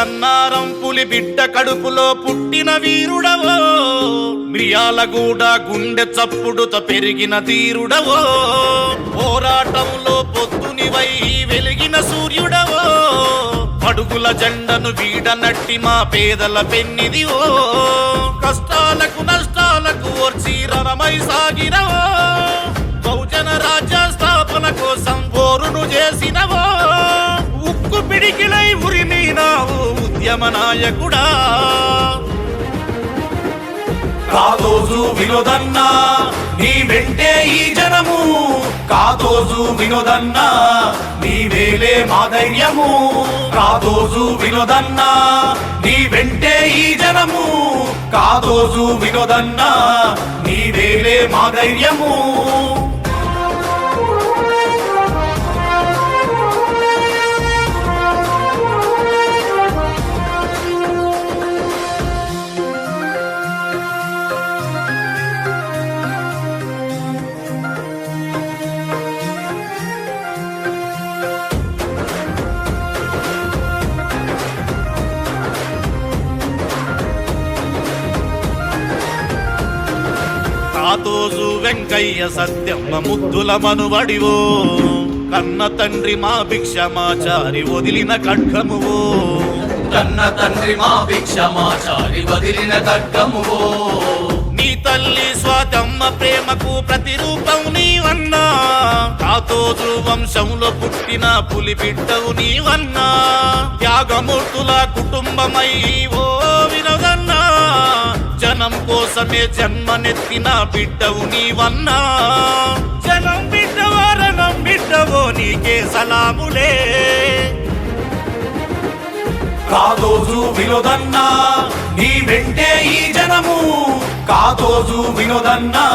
పులి బిడ్డ కడుపులో పుట్టిన వీరుడవో. మిరియాలగూడ గుండె చప్పుడుత పెరిగిన తీరుడవో. పోరాటంలో పొద్దునివై వెలిగిన సూర్యుడవో. అడుగుల జెండను వీడనట్టి మా పేదల పెన్నిదివో. కష్టాలకు నష్టాలకు ఓర్చి రణమై సాగినవో బహుజన రాజ్య ఉద్యమ నాయకుడా కాదోజు వినోదన్నా నీ వెంటే ఈ జనము. కాదోజు వినోదన్నా నీ వేలే మా ధైర్యము. కాదోజు వినోదన్నా నీ వెంటే ఈ జనము. కాదోజు వినోదన్నా నీ వేలే మా ధైర్యము. కాతోజు వెంకయ్య సత్యమ్మ ముద్దుల మనువడివో. కన్న తండ్రి మా భిక్షమాచారి వదిలిన ఖడ్గమువో. కన్న తండ్రి మా భిక్షమాచారి వదిలిన ఖడ్గమువో. నీ తల్లి స్వాతమ్మ ప్రేమకు ప్రతిరూపం నీవన్నా. కాతోజు వంశంలో పుట్టిన పులి బిడ్డవు నీవన్నా. త్యాగమూర్తుల కుటుంబమై ఓ జనం కోసమే జన్మనెత్తిన బిడ్డవు నీవన్నా. జనం బిడ్డవారనం బిడ్డవో నీకే సలాములే. కాదోజు వినోదన్నా నీ వెంటే ఈ జనము. కాదోజు వినోదన్నా